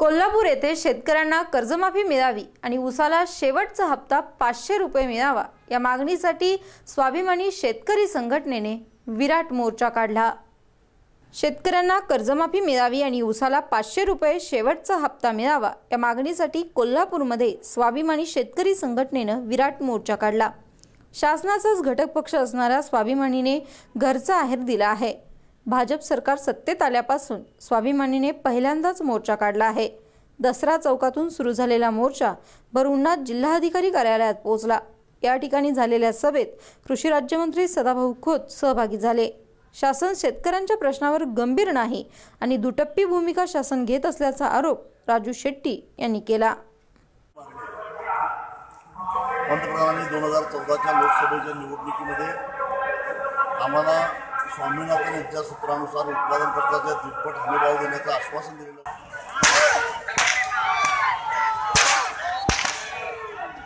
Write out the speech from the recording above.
कोल्हापूर येथे शेतकऱ्यांना कर्जमाफी मिळावी आणि उसाला शेवटचा हप्ता पाचशे रुपये मिळावा या मागणीसाठी स्वाभिमानी शेतकरी संघटनेने विराट मोर्चा काढला. शेतकऱ्यांना कर्जमाफी मिळावी आणि उसाला पाचशे रुपये शेवटचा हप्ता मिळावा या मागणीसाठी कोल्हापूरमध्ये स्वाभिमानी शेतकरी संघटनेनं विराट मोर्चा काढला. शासनाचाच घटक पक्ष असणाऱ्या स्वाभिमानीने घरचा आहेर दिला आहे. भाजप सरकार सत्तेत आल्यापासून स्वाभिमानीने पहिल्यांदाच मोर्चा काढला आहे. दसरा चौकातून सुरू झालेला मोर्चा भर जिल्हाधिकारी कार्यालयात पोहोचला. या ठिकाणी झालेल्या सभेत कृषी राज्यमंत्री सदाभाऊ खोत सहभागी झाले. शासन शेतकऱ्यांच्या प्रश्नावर गंभीर नाही आणि दुटप्पी भूमिका शासन घेत असल्याचा आरोप राजू शेट्टी यांनी केला. पंतप्रधानांनी दोन हजार चौदाच्या लोकसभेच्या निवडणुकीमध्ये आम्हाला स्वामीनाथन यांच्या सूत्रानुसार उत्पादन खर्चाच्या दुप्पट हमीभाव देण्याचं आश्वासन दिलेलं